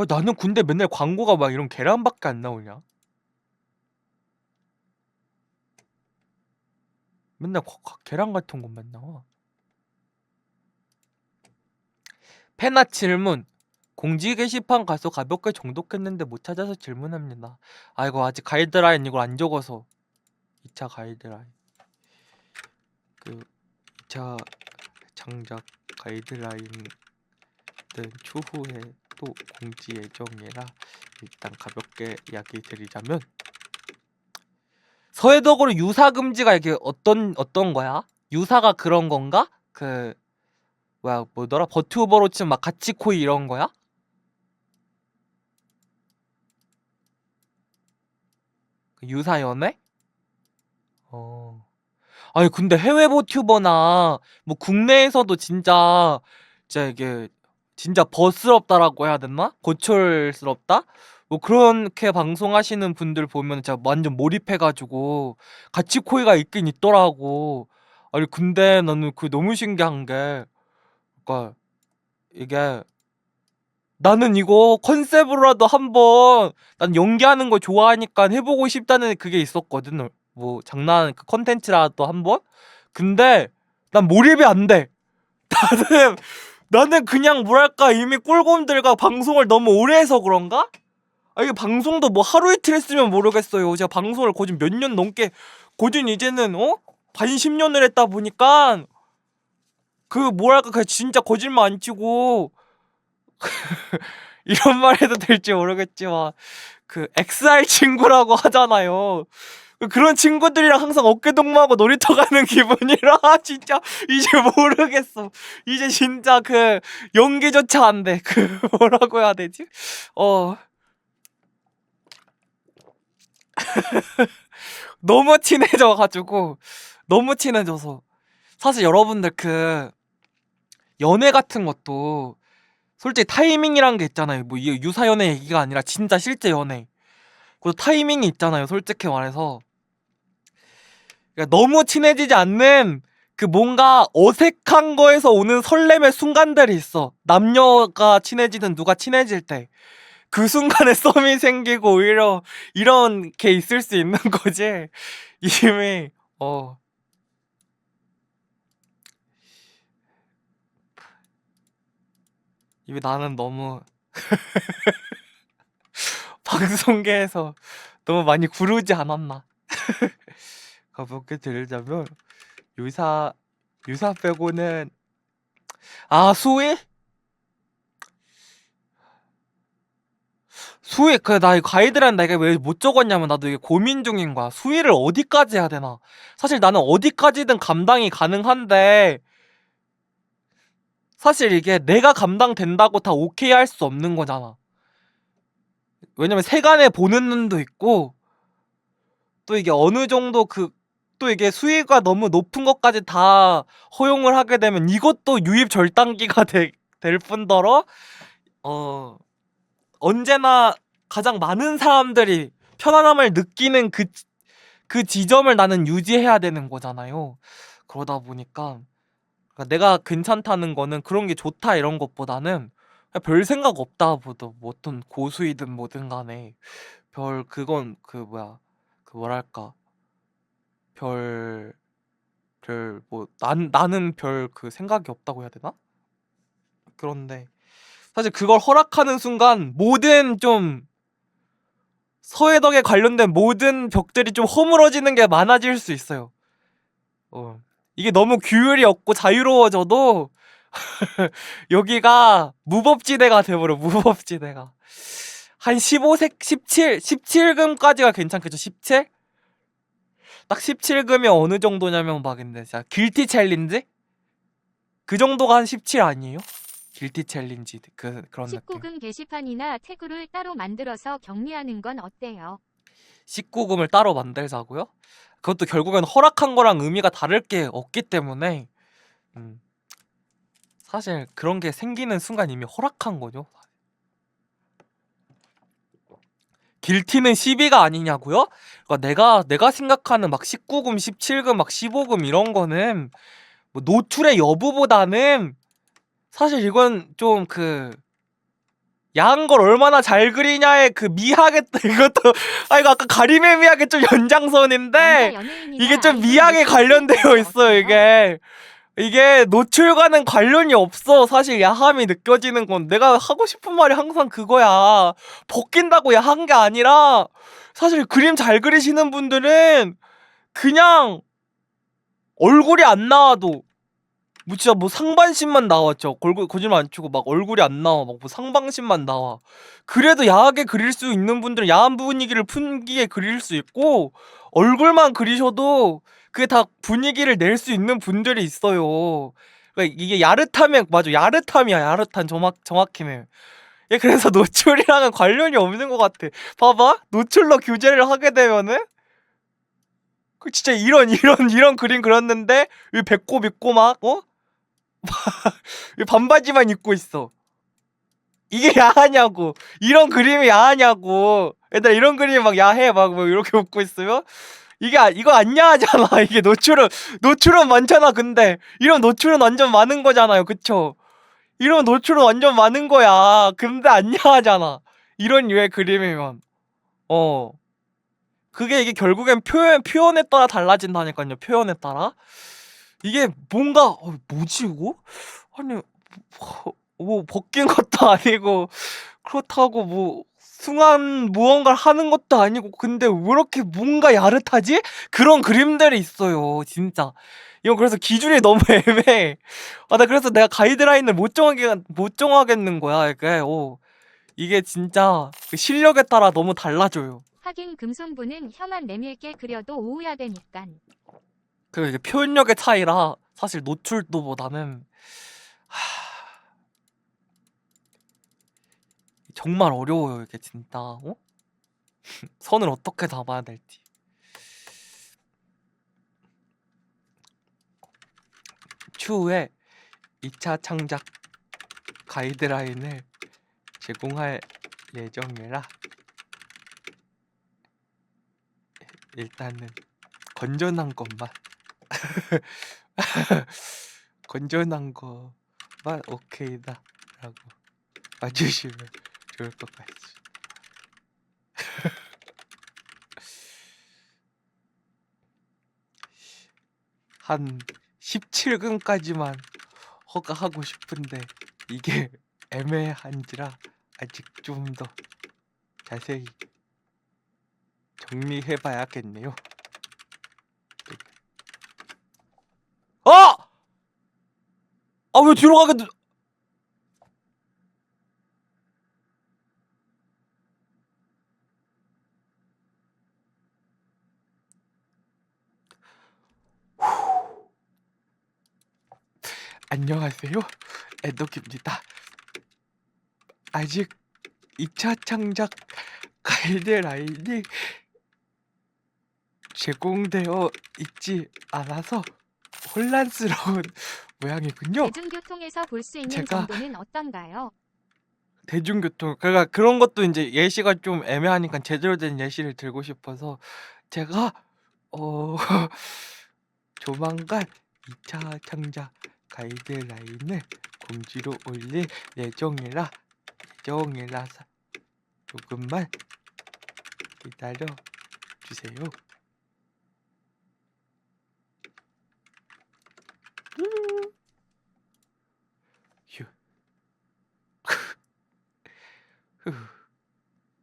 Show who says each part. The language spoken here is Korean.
Speaker 1: 아, 나는 근데 맨날 광고가 막 이런 계란밖에 안 나오냐? 맨날 과- 과- 계란 같은 것만 나와. 페나 질문. 공지 게시판 가서 가볍게 정독했는데 못 찾아서 질문합니다. 아이고 아직 가이드라인 이걸 안 적어서 2차 가이드라인 그 2차 장작 가이드라인은 추후에 또 공지 예정이라 일단 가볍게 이야기 드리자면 서해덕으로 유사 금지가 이게 어떤 어떤 거야? 유사가 그런 건가? 그 뭐야 뭐더라 버튜 오버로치 막 같이 코이 이런 거야? 그 유사 연애? 어. 아니 근데 해외 버튜버나 뭐 국내에서도 진짜 진짜 이게 진짜 버스럽다라고 해야 되나? 고철스럽다? 뭐 그렇게 방송하시는 분들 보면 진짜 완전 몰입해가지고 같이 코이가 있긴 있더라고. 아니 근데 나는 그 너무 신기한 게 그러니까 이게 나는 이거 컨셉으로라도 한번 난 연기하는 거 좋아하니까 해보고 싶다는 그게 있었거든. 뭐 장난 그 컨텐츠라도 한번. 근데 난 몰입이 안 돼. 나는 나는 그냥 뭐랄까 이미 꿀곰들과 방송을 너무 오래 해서 그런가? 아 이게 방송도 뭐 하루 이틀 했으면 모르겠어요. 제가 방송을 거진 몇 년 넘게 거진 이제는 어? 반 10년을 했다 보니까 그 뭐랄까 그 진짜 거짓말 안 치고 이런 말 해도 될지 모르겠지만 그 XR 친구라고 하잖아요. 그 그런 친구들이랑 항상 어깨 동무하고 놀이터 가는 기분이라 진짜 이제 모르겠어. 이제 진짜 그 연기조차 안 돼. 그 뭐라고 해야 되지? 어. 너무 친해져 가지고 너무 친해져서 사실 여러분들 그 연애 같은 것도 솔직히 타이밍이란 게 있잖아요. 뭐 유사 연애 얘기가 아니라 진짜 실제 연애. 그 타이밍이 있잖아요. 솔직히 말해서. 그러니까 너무 친해지지 않는 그 뭔가 어색한 거에서 오는 설렘의 순간들이 있어. 남녀가 친해지든 누가 친해질 때. 그 순간에 썸이 생기고 오히려 이런 게 있을 수 있는 거지. 이미 어 이미 나는 너무 방송계에서 너무 많이 구르지 않았나. 가볍게 들자면 유사 유사 빼고는 아 수위? 수위 그나 이 가이드란 내가 왜 못 적었냐면 나도 이게 고민 중인 거야. 수위를 어디까지 해야 되나? 사실 나는 어디까지든 감당이 가능한데 사실 이게 내가 감당된다고 다 오케이 할 수 없는 거잖아. 왜냐면 세간에 보는 눈도 있고 또 이게 어느 정도 그 또 이게 수위가 너무 높은 것까지 다 허용을 하게 되면 이것도 유입 절단기가 되, 될 뿐더러 어 언제나 가장 많은 사람들이 편안함을 느끼는 그, 그 지점을 나는 유지해야 되는 거잖아요. 그러다 보니까 그러니까 내가 괜찮다는 거는 그런 게 좋다 이런 것보다는 별 생각 없다 보다 뭐 어떤 고수이든 뭐든 간에 별 그건 그 뭐야 그 뭐랄까 별 별 뭐 난 나는 별 그 생각이 없다고 해야 되나? 그런데 사실 그걸 허락하는 순간 모든 좀 서해덕에 관련된 모든 벽들이 좀 허물어지는 게 많아질 수 있어요. 어. 이게 너무 규율이 없고 자유로워져도 여기가 무법지대가 돼버려 무법지대가 한 15색 17 17금까지가 괜찮겠죠 17? 딱 17금이 어느 정도냐면 막 근데 진짜 길티 챌린지? 그 정도가 한 17 아니에요? 길티 챌린지 그 그런 느낌
Speaker 2: 19금 게시판이나 태그를 따로 만들어서 격리하는 건 어때요?
Speaker 1: 19금을 따로 만들자고요? 그것도 결국엔 허락한 거랑 의미가 다를 게 없기 때문에 음, 사실 그런 게 생기는 순간 이미 허락한 거죠. 길티는 12가 아니냐고요? 그러니까 내가 내가 생각하는 막 19금, 17금, 막 15금 이런 거는 뭐 노출의 여부보다는 사실 이건 좀그 야한 걸 얼마나 잘 그리냐에 그 미학의 이것도 아 이거 아까 가림의 미학의 좀 연장선인데. 이게 좀 미학에 관련되어
Speaker 2: 필터가
Speaker 1: 있어
Speaker 2: 어때요?
Speaker 1: 이게 이게 노출과는 관련이 없어. 사실 야함이 느껴지는 건 내가 하고 싶은 말이 항상 그거야. 벗긴다고 야한 게 아니라 사실 그림 잘 그리시는 분들은 그냥 얼굴이 안 나와도 뭐 진짜 뭐 상반신만 나왔죠 얼굴 거짓말 안 치고 막 얼굴이 안 나와. 막 뭐 상반신만 나와. 그래도 야하게 그릴 수 있는 분들은 야한 분위기를 풍기게 그릴 수 있고 얼굴만 그리셔도 그게 다 분위기를 낼 수 있는 분들이 있어요. 그러니까 이게 야릇함에 맞아 야릇함이야 야릇함 정확 정확히는. 예, 그래서 노출이랑은 관련이 없는 것 같아. 봐봐 노출로 규제를 하게 되면은 그 진짜 이런 이런 이런 그림 그렸는데 이 배꼽 있고 막 어? 이 반바지만 입고 있어. 이게 야하냐고 이런 그림이 야하냐고 얘들아 이런 그림 막 야해 막뭐 이렇게 웃고 있으면 이게 아- 이거 안 야하잖아. 이게 노출은 노출은 많잖아 근데 이런 노출은 완전 많은 거잖아요. 그쵸? 이런 노출은 완전 많은 거야. 근데 안 야하잖아. 이런 류의 그림이면. 어. 그게 이게 결국엔 표현 표현에 따라 달라진다니까요. 표현에 따라. 이게 뭔가 어, 뭐지 이거? 아니 뭐, 뭐 벗긴 것도 아니고 그렇다고 뭐 숭한 무언가를 하는 것도 아니고 근데 왜 이렇게 뭔가 야릇하지? 그런 그림들이 있어요 진짜. 이건 그래서 기준이 너무 애매해. 아 나 그래서 내가 가이드라인을 못 정하게 못 정하겠는 거야 이게. 어 이게 진짜 그 실력에 따라 너무 달라져요.
Speaker 2: 하긴 금손부는 혀만 내밀게 그려도 오우야되니깐.
Speaker 1: 그 이게 표현력의 차이라 사실 노출도보다는 하... 정말 어려워요 이게 진짜. 어? 선을 어떻게 잡아야 될지. 추후에 2차 창작 가이드라인을 제공할 예정이라 일단은 건전한 것만. 건전한 거만 오케이다 라고 봐주시면 좋을 것 같습니다 한 17금까지만 허가하고 싶은데 이게 애매한지라 아직 좀 더 자세히 정리해 봐야겠네요. 아! 아왜 뒤로 가게 돼? 안녕하세요 에덕입니다 아직 2차 창작 가이드라인이 제공되어 있지 않아서 혼란스러운 모양이군요.
Speaker 2: 대중교통에서 볼 수 있는
Speaker 1: 제가-
Speaker 2: 정도는 어떤가요?
Speaker 1: 대중교통 그러니까 그런 것도 이제 예시가 좀 애매하니까 제대로 된 예시를 들고 싶어서 제가 어 조만간 2차 창작 가이드라인을 공지로 올릴 예정이라 예정이라서 조금만 기다려 주세요.